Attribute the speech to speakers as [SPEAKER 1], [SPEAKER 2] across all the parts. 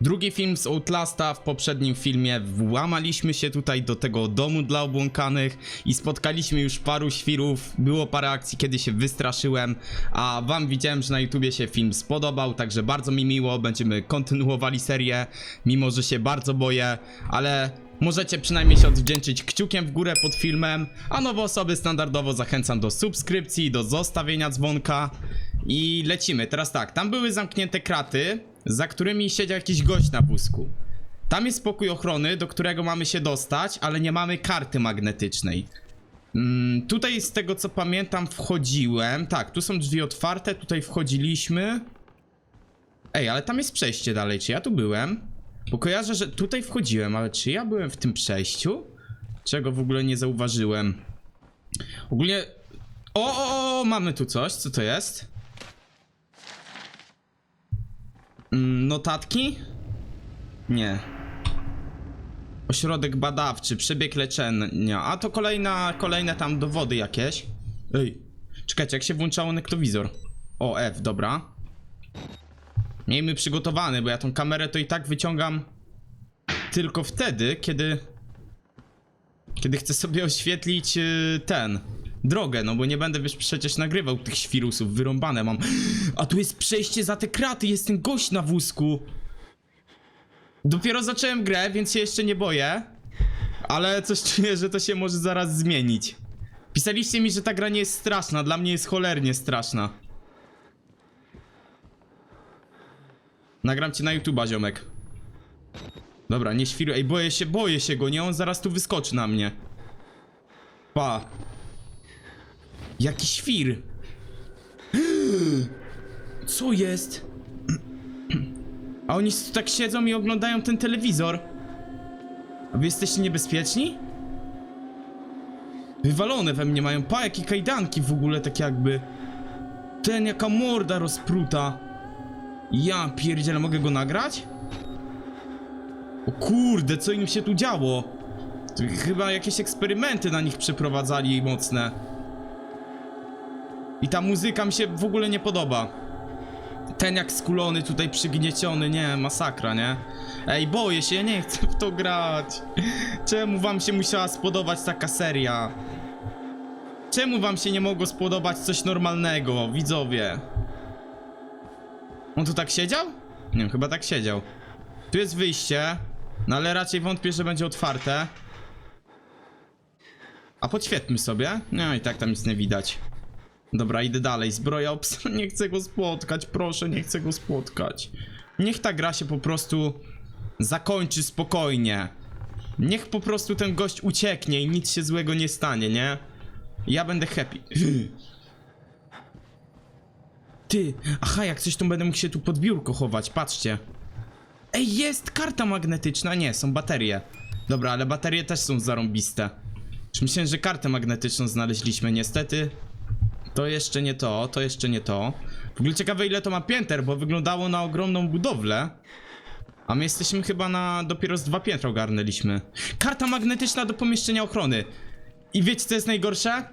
[SPEAKER 1] Drugi film z Outlasta, w poprzednim filmie. Włamaliśmy się tutaj do tego domu dla obłąkanych i spotkaliśmy już paru świrów, było parę akcji, kiedy się wystraszyłem, a wam widziałem, że na YouTubie się film spodobał, także bardzo mi miło, będziemy kontynuowali serię, mimo że się bardzo boję, ale możecie przynajmniej się odwdzięczyć kciukiem w górę pod filmem, a nowe osoby standardowo zachęcam do subskrypcji, do zostawienia dzwonka i lecimy. Teraz tak, tam były zamknięte kraty, za którymi siedział jakiś gość na wózku. Tam jest pokój ochrony, do którego mamy się dostać, ale nie mamy karty magnetycznej. Mm, tutaj z tego co pamiętam wchodziłem. Tak, tu są drzwi otwarte, tutaj wchodziliśmy. Ej, ale tam jest przejście dalej, czy ja tu byłem? Bo kojarzę, że tutaj wchodziłem, ale czy ja byłem w tym przejściu? Czego w ogóle nie zauważyłem. Ogólnie... O, o, o, mamy tu coś, co to jest? Mm, Notatki? Nie. Ośrodek badawczy, przebieg leczenia. A to kolejna, kolejne tam dowody jakieś. Ej, czekajcie, jak się włączało nektowizor? O, F, dobra. Miejmy przygotowany, bo ja tą kamerę to i tak wyciągam tylko wtedy, kiedy... Kiedy chcę sobie oświetlić yy, ten... Drogę, no bo nie będę wiesz przecież nagrywał tych świrusów, wyrąbane mam. A tu jest przejście za te kraty, jest ten gość na wózku. Dopiero zacząłem grę, więc się jeszcze nie boję. Ale coś czuję, że to się może zaraz zmienić. Pisaliście mi, że ta gra nie jest straszna, dla mnie jest cholernie straszna. Nagram cię na YouTube'a, ziomek. Dobra, nie świruj. Ej, boję się, boję się go, nie? On zaraz tu wyskoczy na mnie. Pa. Jaki świr. Co jest? A oni tak siedzą i oglądają ten telewizor. A wy jesteście niebezpieczni? Wywalone we mnie mają. Pa, jakie kajdanki w ogóle, tak jakby. Ten, jaka morda rozpruta. Ja pierdzielę, mogę go nagrać? O kurde, co im się tu działo? Chyba jakieś eksperymenty na nich przeprowadzali mocne. I ta muzyka mi się w ogóle nie podoba. Ten jak skulony tutaj przygnieciony, nie, masakra, nie? Ej, boję się, ja nie chcę w to grać. Czemu wam się musiała spodobać taka seria? Czemu wam się nie mogło spodobać coś normalnego, widzowie? On tu tak siedział? Nie wiem, chyba tak siedział. Tu jest wyjście, no ale raczej wątpię, że będzie otwarte. A podświetlmy sobie. No i tak tam nic nie widać. Dobra, idę dalej. Zbroja obs... Nie chcę go spotkać, proszę, nie chcę go spotkać. Niech ta gra się po prostu zakończy spokojnie. Niech po prostu ten gość ucieknie i nic się złego nie stanie, nie? Ja będę happy. Ty, aha, jak coś to będę mógł się tu pod biurko chować, patrzcie. Ej, jest karta magnetyczna, nie, są baterie. Dobra, ale baterie też są zarąbiste. Już myślałem, że kartę magnetyczną znaleźliśmy, niestety. To jeszcze nie to, to jeszcze nie to. W ogóle ciekawe ile to ma pięter, bo wyglądało na ogromną budowlę. A my jesteśmy chyba na... dopiero z dwa piętra ogarnęliśmy. Karta magnetyczna do pomieszczenia ochrony. I wiecie co jest najgorsze?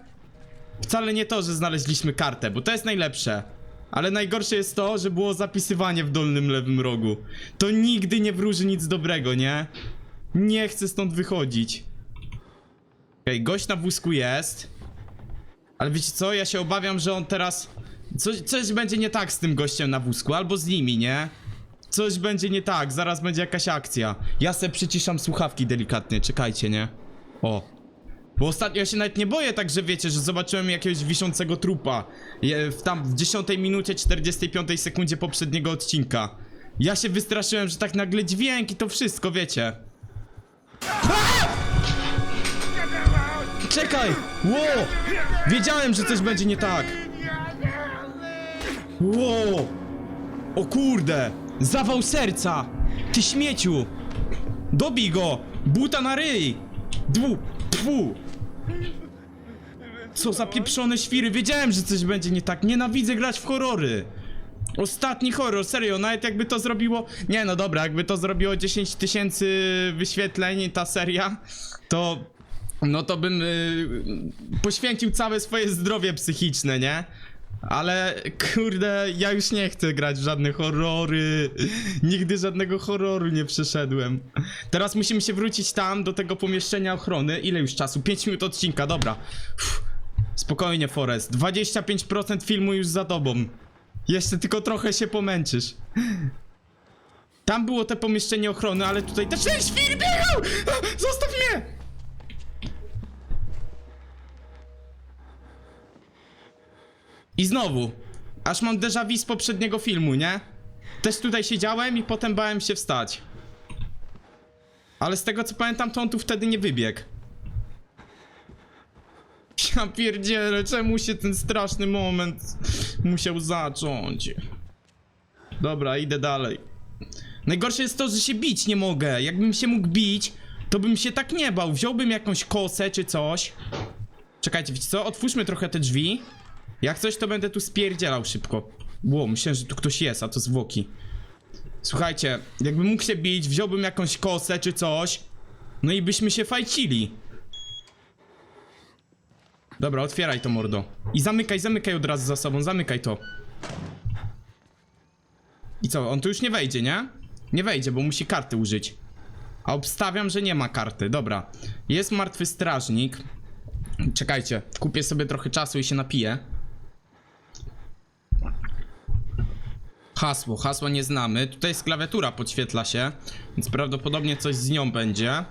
[SPEAKER 1] Wcale nie to, że znaleźliśmy kartę, bo to jest najlepsze. Ale najgorsze jest to, że było zapisywanie w dolnym lewym rogu. To nigdy nie wróży nic dobrego, nie? Nie chcę stąd wychodzić. Okej, gość na wózku jest. Ale wiecie co? Ja się obawiam, że on teraz... Coś, coś będzie nie tak z tym gościem na wózku, albo z nimi, nie? Coś będzie nie tak, zaraz będzie jakaś akcja. Ja se przyciszam słuchawki delikatnie, czekajcie, nie? O. Bo ostatnio ja się nawet nie boję tak, że wiecie, że zobaczyłem jakiegoś wiszącego trupa. W tam w 10 minucie 45 sekundzie poprzedniego odcinka. Ja się wystraszyłem, że tak nagle dźwięk i to wszystko, wiecie. Czekaj! Ło! Wiedziałem, że coś będzie nie tak. Ło! O kurde! Zawał serca! Ty śmieciu! Dobij go! Buta na ryj! Dwu! Dwu! Co za pieprzone świry! Wiedziałem, że coś będzie nie tak! Nienawidzę grać w horrory! Ostatni horror, serio, nawet jakby to zrobiło... Nie no dobra, jakby to zrobiło 10 tysięcy wyświetleń ta seria, to... No to bym y, poświęcił całe swoje zdrowie psychiczne, nie? Ale kurde, ja już nie chcę grać w żadne horrory. Nigdy żadnego horroru nie przeszedłem. Teraz musimy się wrócić tam do tego pomieszczenia ochrony. Ile już czasu? 5 minut odcinka, dobra. Uff. Spokojnie, Forest. 25% filmu już za tobą. Jeszcze tylko trochę się pomęczysz. Tam było te pomieszczenie ochrony, ale tutaj też świr biegał! Zostaw mnie! I znowu, aż mam déjà vu z poprzedniego filmu, nie? Też tutaj siedziałem i potem bałem się wstać. Ale z tego co pamiętam, to on tu wtedy nie wybiegł. Ja pierdzielę, czemu się ten straszny moment musiał zacząć? Dobra, idę dalej. Najgorsze jest to, że się bić nie mogę. Jakbym się mógł bić, to bym się tak nie bał. Wziąłbym jakąś kosę czy coś. Czekajcie, wiecie co? Otwórzmy trochę te drzwi. Jak coś, to będę tu spierdzielał szybko. Ło, myślałem, że tu ktoś jest, a to zwłoki. Słuchajcie, jakbym mógł się bić, wziąłbym jakąś kosę czy coś. No i byśmy się fajcili. Dobra, otwieraj to mordo. I zamykaj, zamykaj od razu za sobą, zamykaj to. I co, on tu już nie wejdzie, nie? Nie wejdzie, bo musi karty użyć. A obstawiam, że nie ma karty. Dobra. Jest martwy strażnik. Czekajcie, kupię sobie trochę czasu i się napiję. Hasło, hasła nie znamy. Tutaj jest klawiatura, podświetla się, więc prawdopodobnie coś z nią będzie.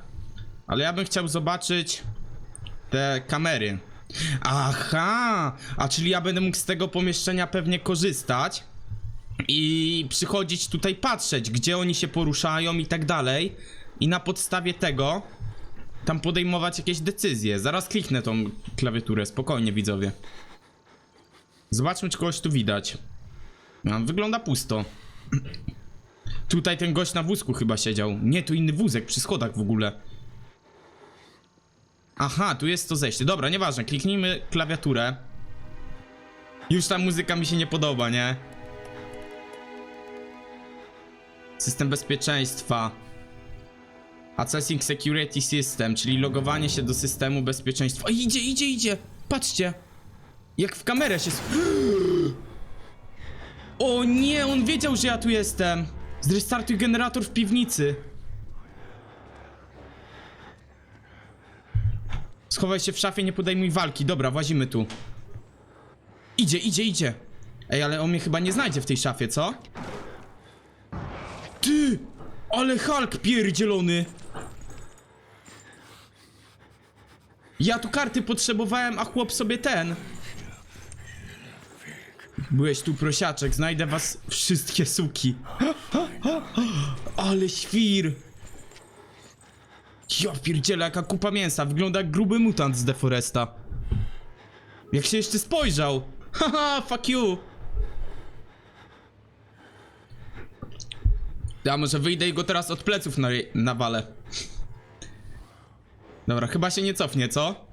[SPEAKER 1] Ale ja bym chciał zobaczyć te kamery. Aha! A czyli ja będę mógł z tego pomieszczenia pewnie korzystać i przychodzić tutaj patrzeć, gdzie oni się poruszają i tak dalej. I na podstawie tego tam podejmować jakieś decyzje. Zaraz kliknę tą klawiaturę, spokojnie widzowie. Zobaczmy, czy kogoś tu widać. No, wygląda pusto. Tutaj ten gość na wózku chyba siedział. Nie, tu inny wózek przy schodach w ogóle. Aha, tu jest to zejście. Dobra, nieważne, kliknijmy klawiaturę. Już ta muzyka mi się nie podoba, nie? System bezpieczeństwa. Accessing Security System, czyli logowanie się do systemu bezpieczeństwa. O, idzie, idzie, idzie! Patrzcie! Jak w kamerę się... O nie, on wiedział, że ja tu jestem! Zrestartuj generator w piwnicy. Schowaj się w szafie, nie podejmuj walki. Dobra, włazimy tu. Idzie, idzie, idzie. Ej, ale on mnie chyba nie znajdzie w tej szafie, co? Ty! Ale Hulk pierdzielony! Ja tu karty potrzebowałem, a chłop sobie ten. Byłeś tu prosiaczek, znajdę was wszystkie suki. Ale świr! Ja pierdzielę, jaka kupa mięsa, wygląda jak gruby mutant z Deforesta. Jak się jeszcze spojrzał! Haha, fuck you! Ja może wyjdę i go teraz od pleców na, nawalę. Dobra, chyba się nie cofnie, co?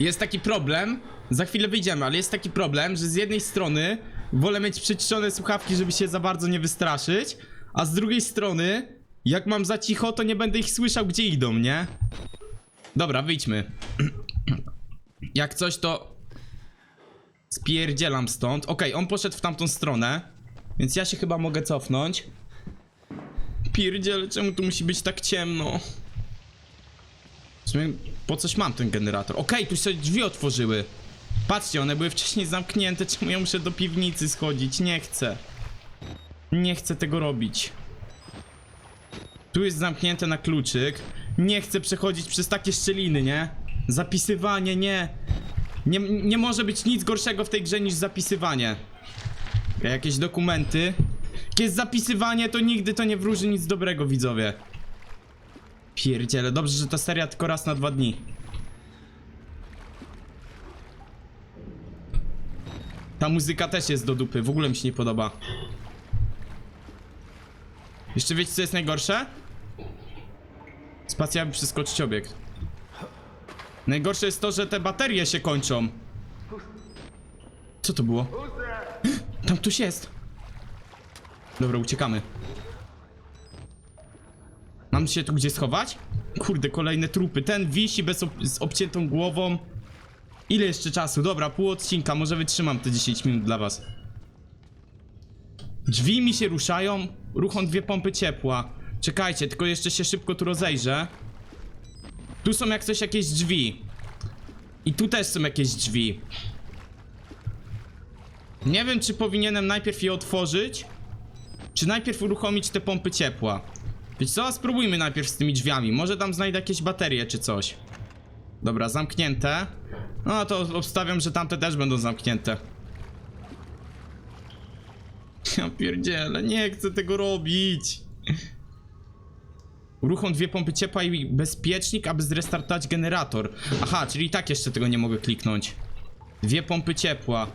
[SPEAKER 1] Jest taki problem, za chwilę wyjdziemy, ale jest taki problem, że z jednej strony wolę mieć przyciszone słuchawki, żeby się za bardzo nie wystraszyć, a z drugiej strony, jak mam za cicho, to nie będę ich słyszał, gdzie idą, nie? Dobra, wyjdźmy. Jak coś, to spierdzielam stąd. Okej, on poszedł w tamtą stronę, więc ja się chyba mogę cofnąć. Pierdziele, czemu tu musi być tak ciemno? W sumie po coś mam ten generator. Okej, tu się drzwi otworzyły. Patrzcie, one były wcześniej zamknięte. Czemu ja muszę do piwnicy schodzić? Nie chcę. Nie chcę tego robić. Tu jest zamknięte na kluczyk. Nie chcę przechodzić przez takie szczeliny, nie? Zapisywanie, nie. Nie, nie może być nic gorszego w tej grze niż zapisywanie. Jakieś dokumenty. Jak jest zapisywanie, to nigdy to nie wróży nic dobrego, widzowie. Pierdziele, dobrze, że ta seria tylko raz na dwa dni. Ta muzyka też jest do dupy, w ogóle mi się nie podoba. Jeszcze wiecie co jest najgorsze? Spacja, przeskoczyć obiekt. Najgorsze jest to, że te baterie się kończą. Co to było? Tam ktoś jest. Dobra, uciekamy. Mam się tu gdzie schować? Kurde, kolejne trupy. Ten wisi bez ob z obciętą głową. Ile jeszcze czasu? Dobra, pół odcinka, może wytrzymam te 10 minut dla was. Drzwi mi się ruszają, ruchą dwie pompy ciepła. Czekajcie, tylko jeszcze się szybko tu rozejrzę. Tu są jak coś jakieś drzwi. I tu też są jakieś drzwi. Nie wiem, czy powinienem najpierw je otworzyć, czy najpierw uruchomić te pompy ciepła. Wiecie co, spróbujmy najpierw z tymi drzwiami. Może tam znajdę jakieś baterie czy coś. Dobra, zamknięte. No to obstawiam, że tamte też będą zamknięte. Ja pierdzielę, nie chcę tego robić. Uruchom dwie pompy ciepła i bezpiecznik, aby zrestartować generator. Aha, czyli i tak jeszcze tego nie mogę kliknąć. Dwie pompy ciepła.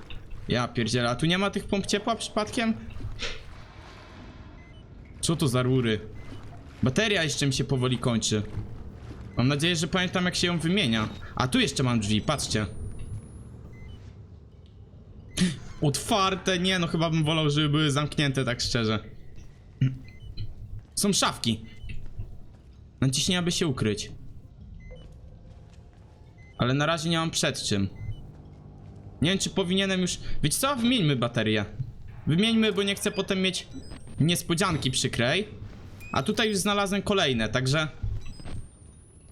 [SPEAKER 1] Ja pierdzielę, a tu nie ma tych pomp ciepła przypadkiem? Co to za rury? Bateria jeszcze mi się powoli kończy. Mam nadzieję, że pamiętam jak się ją wymienia. A tu jeszcze mam drzwi, patrzcie. Otwarte, nie no chyba bym wolał, żeby były zamknięte, tak szczerze. Są szafki. Naciśnij, aby się ukryć. Ale na razie nie mam przed czym. Nie wiem, czy powinienem już... Wiecie co? Wymieńmy baterię. Wymieńmy, bo nie chcę potem mieć niespodzianki przykrej. A tutaj już znalazłem kolejne, także...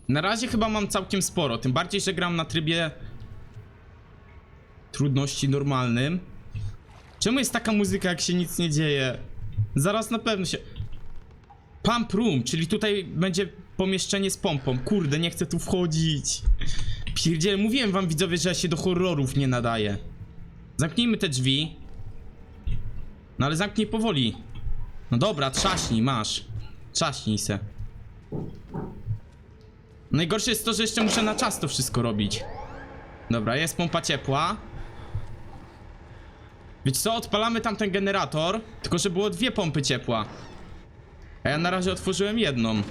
[SPEAKER 1] Na razie chyba mam całkiem sporo, tym bardziej, że gram na trybie... Trudności normalnym. Czemu jest taka muzyka, jak się nic nie dzieje? Zaraz na pewno się... Pump room, czyli tutaj będzie pomieszczenie z pompą. Kurde, nie chcę tu wchodzić. Pierdziele, mówiłem wam widzowie, że ja się do horrorów nie nadaję. Zamknijmy te drzwi. No ale zamknij powoli. No dobra, trzaśnij, masz. Trzaśnij se. Najgorsze jest to, że jeszcze muszę na czas to wszystko robić. Dobra, jest pompa ciepła. Wiecie co, odpalamy tamten generator, tylko że było dwie pompy ciepła. A ja na razie otworzyłem jedną.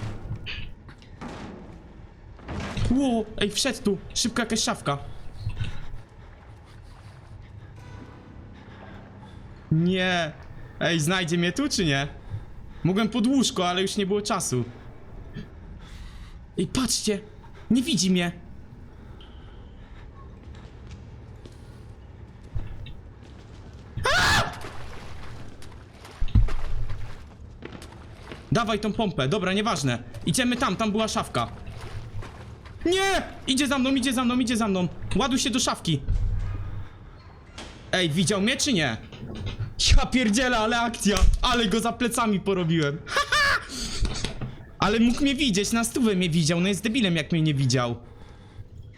[SPEAKER 1] Ło, ej, wszedł tu. Szybko jakaś szafka. Nie. Ej, znajdzie mnie tu, czy nie? Mogłem pod łóżko, ale już nie było czasu. Ej, patrzcie. Nie widzi mnie. Dawaj tą pompę, dobra, nieważne. Idziemy tam, tam była szafka. Nie! Idzie za mną, idzie za mną, idzie za mną. Ładuj się do szafki. Ej, widział mnie czy nie? Ja pierdzielę, ale akcja. Ale go za plecami porobiłem. Ale mógł mnie widzieć, na stówę mnie widział. No jest debilem, jak mnie nie widział.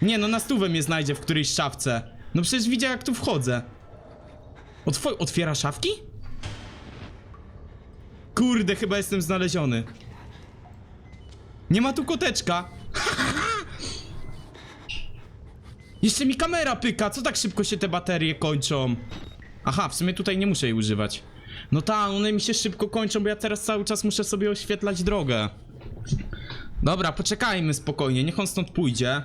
[SPEAKER 1] Nie, no na stówę mnie znajdzie w którejś szafce. No przecież widział, jak tu wchodzę. Otw otwiera szafki? Kurde, chyba jestem znaleziony. Nie ma tu koteczka. Jeszcze mi kamera pyka, co tak szybko się te baterie kończą? Aha, w sumie tutaj nie muszę jej używać. No tak, one mi się szybko kończą, bo ja teraz cały czas muszę sobie oświetlać drogę. Dobra, poczekajmy spokojnie, niech on stąd pójdzie.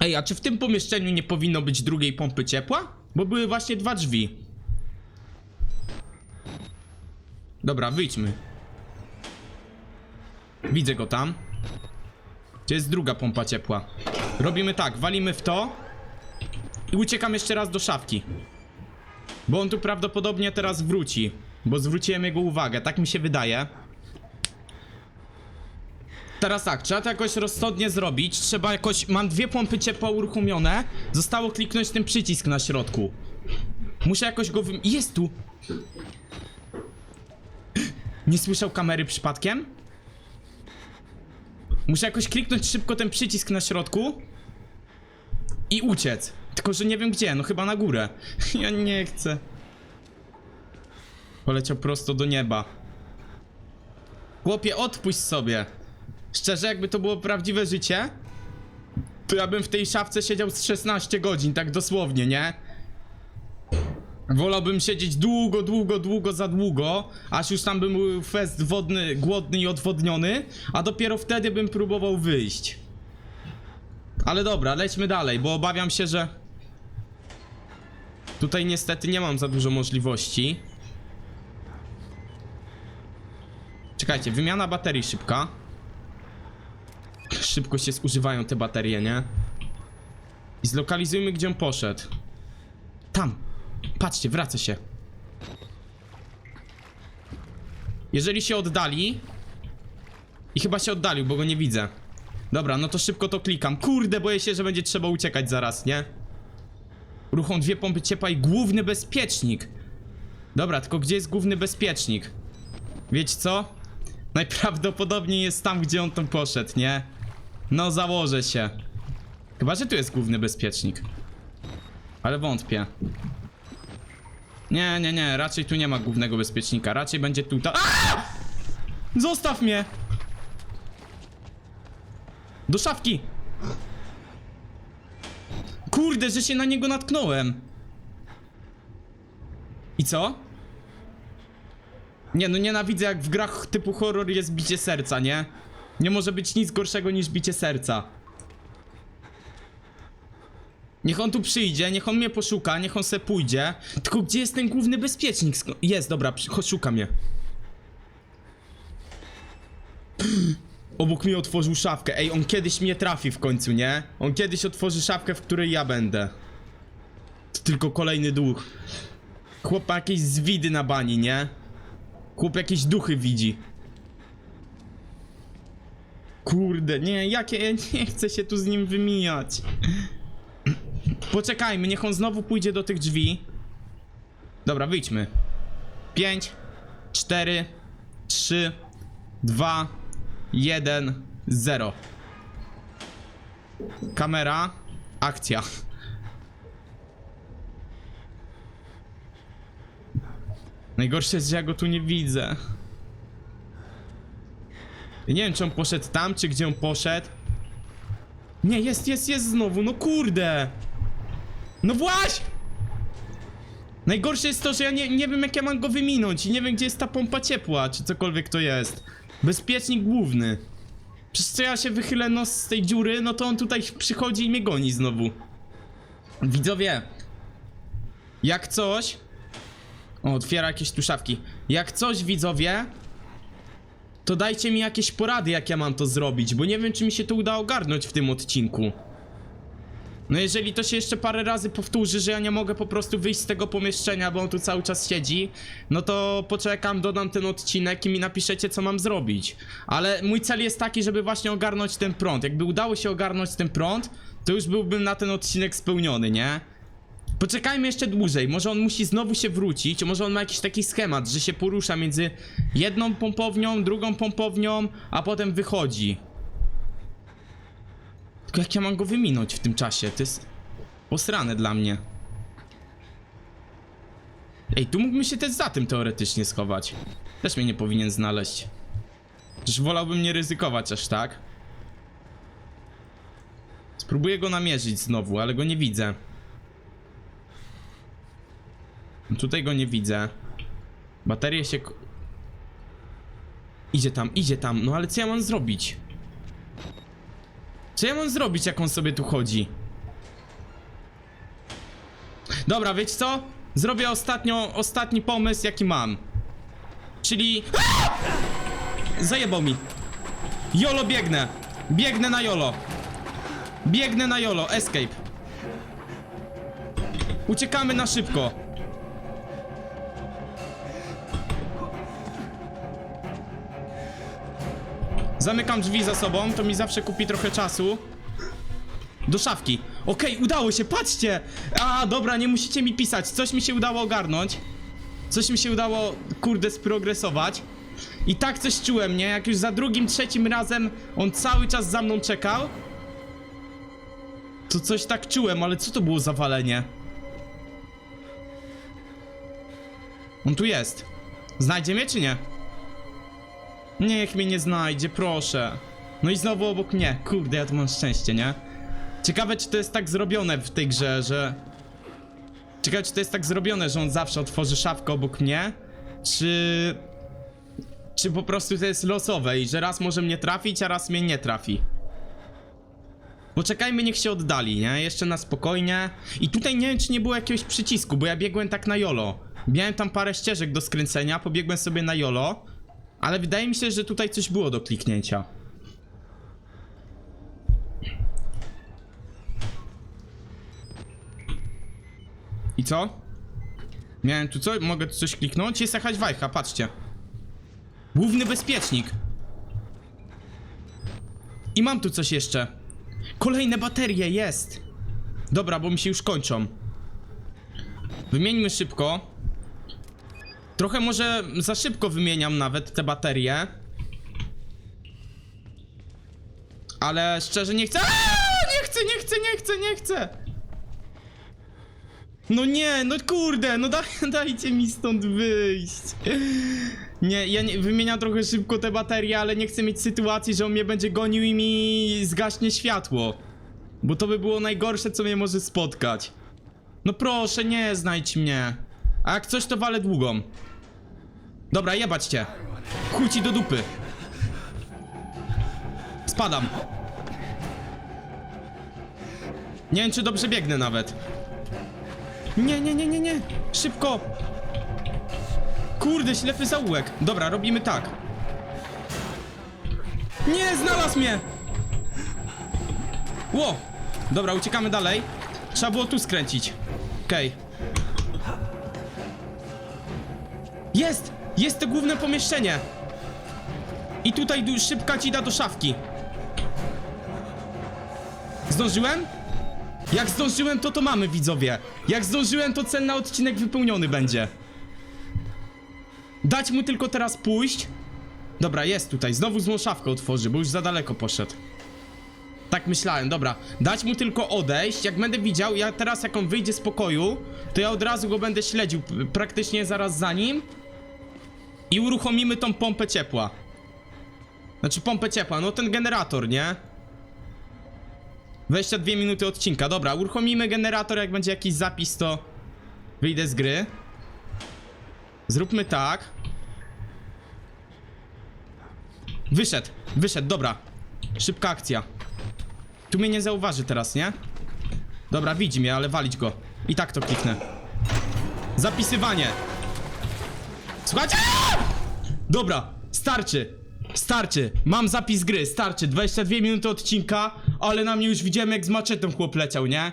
[SPEAKER 1] Ej, a czy w tym pomieszczeniu nie powinno być drugiej pompy ciepła? Bo były właśnie dwa drzwi. Dobra, wyjdźmy. Widzę go tam. Gdzie jest druga pompa ciepła? Robimy tak, walimy w to i uciekam jeszcze raz do szafki. Bo on tu prawdopodobnie teraz wróci. Bo zwróciłem jego uwagę, tak mi się wydaje. Teraz tak, trzeba to jakoś rozsądnie zrobić. Trzeba jakoś. Mam dwie pompy ciepła uruchomione. Zostało kliknąć ten przycisk na środku. Muszę jakoś go wy... Jest tu! Nie słyszał kamery przypadkiem? Muszę jakoś kliknąć szybko ten przycisk na środku i uciec. Tylko, że nie wiem gdzie, no chyba na górę. Ja nie chcę. Poleciał prosto do nieba. Chłopie, odpuść sobie. Szczerze, jakby to było prawdziwe życie, to ja bym w tej szafce siedział z 16 godzin, tak dosłownie, nie? Wolałbym siedzieć długo, długo, długo, za długo, aż już tam bym był fest wodny, głodny i odwodniony, a dopiero wtedy bym próbował wyjść. Ale dobra, lećmy dalej, bo obawiam się, że... Tutaj niestety nie mam za dużo możliwości. Czekajcie, wymiana baterii szybka. Szybko się zużywają te baterie, nie? I zlokalizujmy, gdzie on poszedł. Tam. Patrzcie, wraca się. Jeżeli się oddali... I chyba się oddalił, bo go nie widzę. Dobra, no to szybko to klikam. Kurde, boję się, że będzie trzeba uciekać zaraz, nie? Ruchą dwie pompy ciepła i główny bezpiecznik. Dobra, tylko gdzie jest główny bezpiecznik? Wiecie co? Najprawdopodobniej jest tam, gdzie on tam poszedł, nie? No, założę się. Chyba, że tu jest główny bezpiecznik. Ale wątpię. Nie, nie, nie, raczej tu nie ma głównego bezpiecznika. Raczej będzie tutaj. Aaaa! Zostaw mnie! Do szafki! Kurde, że się na niego natknąłem. I co? Nie, no nienawidzę jak w grach typu horror jest bicie serca, nie? Nie może być nic gorszego niż bicie serca. Niech on tu przyjdzie, niech on mnie poszuka, niech on se pójdzie. Tylko gdzie jest ten główny bezpiecznik? Jest, dobra, przy- chodź, szuka mnie. Obok mnie otworzył szafkę. Ej, on kiedyś mnie trafi w końcu, nie? On kiedyś otworzy szafkę, w której ja będę. To tylko kolejny duch. Chłop ma jakieś zwidy na bani, nie? Chłop jakieś duchy widzi. Kurde, nie, jakie, ja nie chcę się tu z nim wymijać. Poczekajmy, niech on znowu pójdzie do tych drzwi. Dobra, wyjdźmy. 5, 4, 3, 2, 1, 0. Kamera, akcja. Najgorsze jest, że ja go tu nie widzę. Ja nie wiem, czy on poszedł tam, czy gdzie on poszedł. Nie, jest, jest, jest znowu, no kurde! No właśnie! Najgorsze jest to, że ja nie, nie wiem jak ja mam go wyminąć i nie wiem gdzie jest ta pompa ciepła, czy cokolwiek to jest. Bezpiecznik główny. Przez co ja się wychylę nos z tej dziury, no to on tutaj przychodzi i mnie goni znowu. Widzowie. Jak coś... O, otwiera jakieś tu szafki. Jak coś, widzowie... To dajcie mi jakieś porady, jak ja mam to zrobić, bo nie wiem, czy mi się to uda ogarnąć w tym odcinku. No jeżeli to się jeszcze parę razy powtórzy, że ja nie mogę po prostu wyjść z tego pomieszczenia, bo on tu cały czas siedzi, no to poczekam, dodam ten odcinek i mi napiszecie, co mam zrobić. Ale mój cel jest taki, żeby właśnie ogarnąć ten prąd. Jakby udało się ogarnąć ten prąd, to już byłbym na ten odcinek spełniony, nie? Poczekajmy jeszcze dłużej, może on musi znowu się wrócić, może on ma jakiś taki schemat, że się porusza między jedną pompownią, drugą pompownią, a potem wychodzi. Tylko jak ja mam go wyminąć w tym czasie? To jest posrane dla mnie. Ej, tu mógłbym się też za tym teoretycznie schować. Też mnie nie powinien znaleźć. Przecież wolałbym nie ryzykować aż tak. Spróbuję go namierzyć znowu, ale go nie widzę. Tutaj go nie widzę. Baterie się... Idzie tam, idzie tam. No ale co ja mam zrobić? Co ja mam zrobić, jak on sobie tu chodzi? Dobra, wiecie co? Zrobię ostatnio, ostatni pomysł, jaki mam. Czyli... Zajebał mi. Jolo biegnę. Biegnę na Jolo. Biegnę na Jolo. Escape. Uciekamy na szybko. Zamykam drzwi za sobą, to mi zawsze kupi trochę czasu. Do szafki. Okej, udało się, patrzcie! A, dobra, nie musicie mi pisać. Coś mi się udało ogarnąć. Coś mi się udało, kurde, sprogresować. I tak coś czułem, nie? Jak już za drugim, trzecim razem on cały czas za mną czekał. To coś tak czułem, ale co to było za walenie? On tu jest. Znajdzie mnie czy nie? Niech mnie nie znajdzie, proszę. No i znowu obok mnie. Kurde, ja tu mam szczęście, nie? Ciekawe, czy to jest tak zrobione w tej grze, że... Ciekawe, czy to jest tak zrobione, że on zawsze otworzy szafkę obok mnie, czy... Czy po prostu to jest losowe i że raz może mnie trafić, a raz mnie nie trafi. Poczekajmy, niech się oddali, nie? Jeszcze na spokojnie. I tutaj nie wiem, czy nie było jakiegoś przycisku, bo ja biegłem tak na jolo. Miałem tam parę ścieżek do skręcenia, pobiegłem sobie na jolo. Ale wydaje mi się, że tutaj coś było do kliknięcia. co? Miałem tu co? Mogę tu coś kliknąć? Jest jakaś wajcha, patrzcie. Główny bezpiecznik. I mam tu coś jeszcze. Kolejne baterie, jest. Dobra, bo mi się już kończą. Wymieńmy szybko. Trochę może za szybko wymieniam nawet te baterie. Ale szczerze nie chcę. Aaaa! Nie chcę, nie chcę, nie chcę, nie chcę. No nie, no kurde, no daj, dajcie mi stąd wyjść. Nie, ja nie, wymieniam trochę szybko te baterie, ale nie chcę mieć sytuacji, że on mnie będzie gonił i mi zgaśnie światło. Bo to by było najgorsze, co mnie może spotkać. No proszę, nie znajdź mnie. A jak coś, to walę długą. Dobra, jebać cię. Chuj ci do dupy. Spadam. Nie wiem, czy dobrze biegnę nawet. Nie, nie, nie, nie, nie. Szybko. Kurde, ślepy zaułek. Dobra, robimy tak. Nie, znalazł mnie. Ło. Dobra, uciekamy dalej. Trzeba było tu skręcić. Okej. Jest! Jest to główne pomieszczenie! I tutaj szybka dzida do szafki. Zdążyłem? Jak zdążyłem, to to mamy, widzowie. Jak zdążyłem, to cel na odcinek wypełniony będzie. Dać mu tylko teraz pójść. Dobra, jest tutaj. Znowu złą szafkę otworzy, bo już za daleko poszedł. Tak myślałem, dobra. Dać mu tylko odejść. Jak będę widział, ja teraz jak on wyjdzie z pokoju, to ja od razu go będę śledził praktycznie zaraz za nim. I uruchomimy tą pompę ciepła. Znaczy pompę ciepła, no ten generator, nie? 22 minuty odcinka, dobra, uruchomimy generator, jak będzie jakiś zapis, to wyjdę z gry. Zróbmy tak. Wyszedł, wyszedł, dobra. Szybka akcja. Tu mnie nie zauważy teraz, nie? Dobra, widzi mnie, ale walić go. I tak to kliknę. Zapisywanie. Słuchajcie! Dobra, starczy. Starczy. Mam zapis gry, starczy. 22 minuty odcinka, ale na mnie już widziałem jak z maczetą chłop leciał, nie?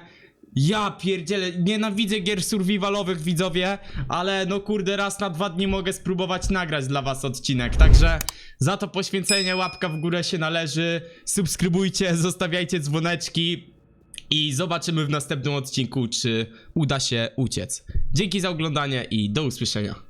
[SPEAKER 1] Ja pierdzielę, nienawidzę gier survivalowych widzowie, ale no kurde, raz na dwa dni mogę spróbować nagrać dla was odcinek, także za to poświęcenie łapka w górę się należy, subskrybujcie, zostawiajcie dzwoneczki i zobaczymy w następnym odcinku, czy uda się uciec. Dzięki za oglądanie i do usłyszenia.